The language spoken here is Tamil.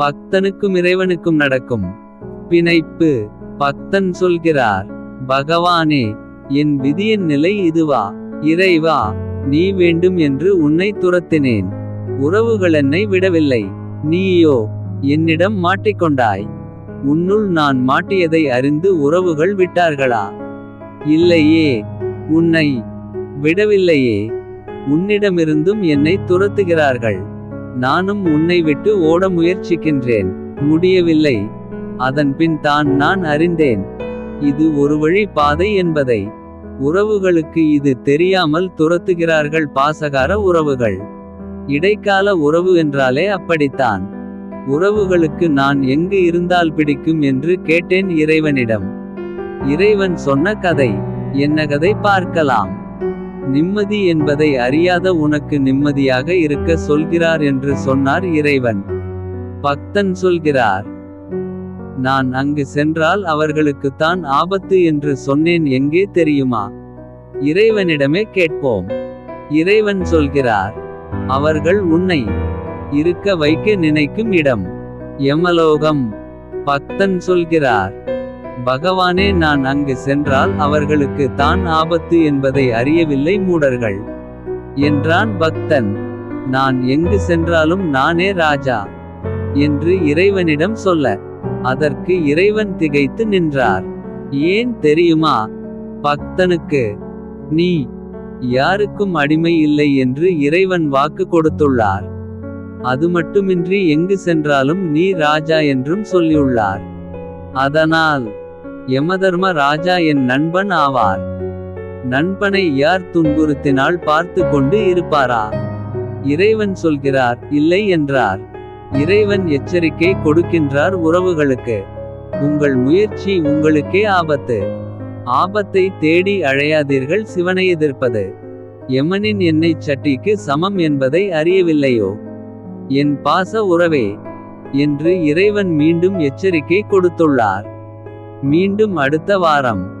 பக்தனுக்கும் இறைவனுக்கும் நடக்கும். பிணைப்பு. பக்தன் சொல்கிறார் பகவானே என் விதியின் நிலை இதுவா? இறைவா நீ வேண்டும் என்று உன்னை துரத்தினேன். உறவுகள் என்னை விடவில்லை. நீயோ என்னிடம் மாட்டிக்கொண்டாய். உன்னுள் நான் மாட்டியதை அறிந்து உறவுகள் விட்டார்களா? இல்லையே உன்னை விடவில்லையே. உன்னிடமிருந்தும் என்னை துரத்துகிறார்கள். நானும் உன்னை விட்டு ஓட முயற்சிக்கின்றேன். முடியவில்லை. அதன் பின் தான் நான் அறிந்தேன். இது ஒரு வழி பாதை என்பதை. உறவுகளுக்கு இது தெரியாமல் துரத்துகிறார்கள் பாசகார உறவுகள். இடைக்கால உறவு என்றாலே அப்படித்தான். உறவுகளுக்கு நான் எங்கு இருந்தால் பிடிக்கும் என்று கேட்டேன் இறைவனிடம். இறைவன் சொன்ன கதை. என்ன கதை பார்க்கலாம். நிம்மதி என்பதை அறியாத உனக்கு நிம்மதியாக இருக்க சொல்கிறார் என்று சொன்னார் இறைவன். பக்தன் சொல்கிறார் நான் அங்கு சென்றால் அவர்களுக்குத்தான் ஆபத்து என்று சொன்னேன் எங்கே தெரியுமா? இறைவனிடமே கேட்போம். இறைவன் சொல்கிறார் அவர்கள் உன்னை இருக்க வைக்க நினைக்கும் இடம் யமலோகம் பக்தன் சொல்கிறார் பகவானே நான் அங்கு சென்றால் அவர்களுக்கு தான் ஆபத்து என்பதை அறியவில்லை மூடர்கள். என்றான் பக்தன். நான் எங்கு சென்றாலும் நானே ராஜா என்று இறைவனிடம் சொல்ல. அதற்கு இறைவன் திகைத்து நின்றார். ஏன் தெரியுமா? பக்தனுக்கு நீ யாருக்கும் அடிமை இல்லை என்று இறைவன் வாக்கு கொடுத்துள்ளார். அது மட்டுமின்றி எங்கு சென்றாலும் நீ ராஜா என்றும் சொல்லியுள்ளார். அதனால் யமதர்ம ராஜா என் நண்பன் ஆவார். நண்பனை யார் துன்புறுத்தினால் பார்த்து கொண்டு இருப்பாரா? இறைவன் சொல்கிறார் இல்லை என்றார். இறைவன் எச்சரிக்கை கொடுக்கின்றார் உறவுகளுக்கு. உங்கள் முயற்சி உங்களுக்கே ஆபத்து. ஆபத்தை தேடி அழையாதீர்கள் சிவனை எதிர்ப்பது. யமனின் எண்ணெய் சட்டிக்கு சமம் என்பதை அறியவில்லையோ? என் பாச உறவே என்று இறைவன் மீண்டும் எச்சரிக்கை கொடுத்துள்ளார். மீண்டும் அடுத்த வாரம்.